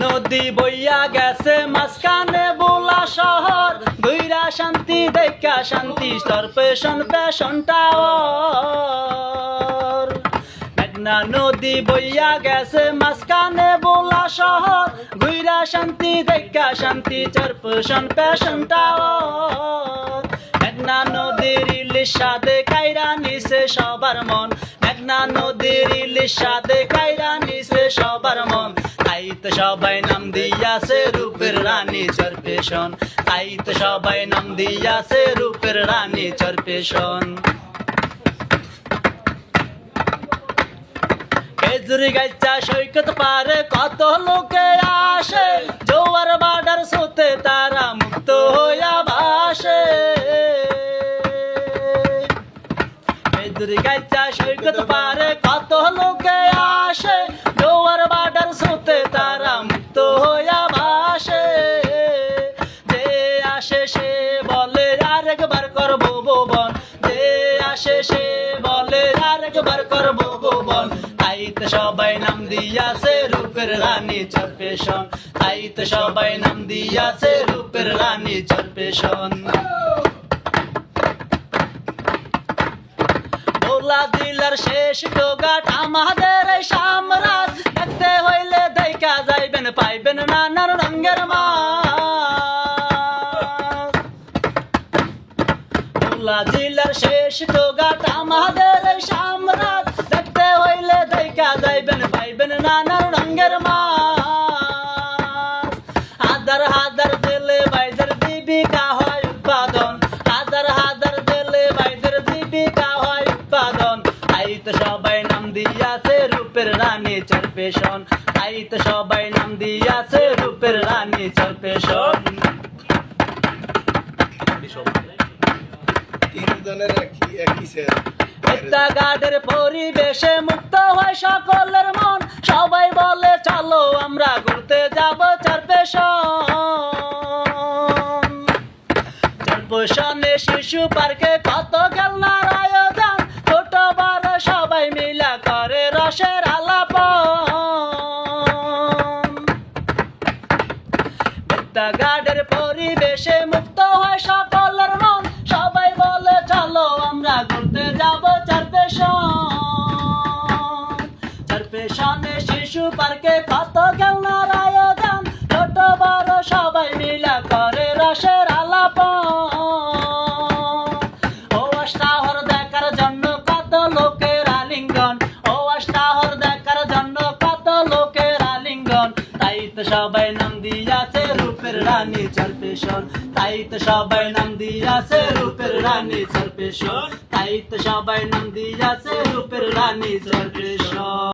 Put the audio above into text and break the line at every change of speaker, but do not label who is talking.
নদী বইয়া গেছে মাঝখানে বোলা শহর। দুইরা শান্তি দেখা শান্তি স্তর পেশন পেশন টাওয়ার মেঘনা নদী বইয়া গেছে মাঝখানে বোলা শহর। গুইরা শান্তি দেখা শান্তি চর পেশন পেশন টাওয়ার মেঘনা নদীর ইলিশ সাদে কাইরা নিছে সবার মন। মেঘনা নদীর ইলিশ সাদে কাইরা নিছে সবার মন। তাই সবাই নাম দিয়াছে রূপের রানী চরপেশন তাই তো সবাই নাম দিয়াছে রূপের রানী চরপেশন খেজুরি গাইচা সৈকত পারে কত লোকে আসে, জোয়ার বাডার সোতে তারা খেজুরি গাইচা সৈকত পারে, কত লোকে আসে জোয়ার বাডার সোতে তারা মুক্ত হইয়া ভাসে যে আসে সে বলে, আরেকবার করব ভুবন। যে আসে সে বলে, আরেকবার করব ভুবন। তাই তো সবাই নাম দিয়াছে রূপের রানী চরপেশন। তাই তো সবাই নাম দিয়াছে রূপের রানী চরপেশন। ভোলা দিলার শেষ টোগাট আমাদের এই সাম্রাজ দেখতে হইলে দেখা যাইবেন, পাইবেন নানান রঙের ভোলা জেলার শেষ টোগাট আমাদের সাম্রাজ দেখতে হইলে দেখা যাইবেন, পাইবেন নানান রঙের মাছ হাজার হাজার জেলে বাইদের জীবিকা তো সবাই নাম দিয়াছে রূপের রানী চরপেশন তাই তো সবাই নাম দিয়াছে রূপের রানী চরপেশন
তিনজনের একই একই সেট
গার্ডের পরিবেশে মুক্ত হয় সকলের মন। সবাই বলে চলো আমরা ঘুরতে যাব চারপেশন চারপেশনে শিশু পার্কে কত খেলনার আয়োজন? গার্ডের পরিবেশে মুক্ত হয় সকলের মন। সবাই বলে, চলো আমরা ঘুরতে যাব চারপেশন চারপেশনে শিশু পার্কে কত খেলনার আয়োজন। ছোট বড় সবাই মিলা করে সবাই নাম দিয়াছে রূপের রানী চরপেশন তাই তো সবাই নাম দিয়াছে রূপের রানী চরপেশন তাই তো সবাই নাম দিয়াছে রূপের রানী চরপেশন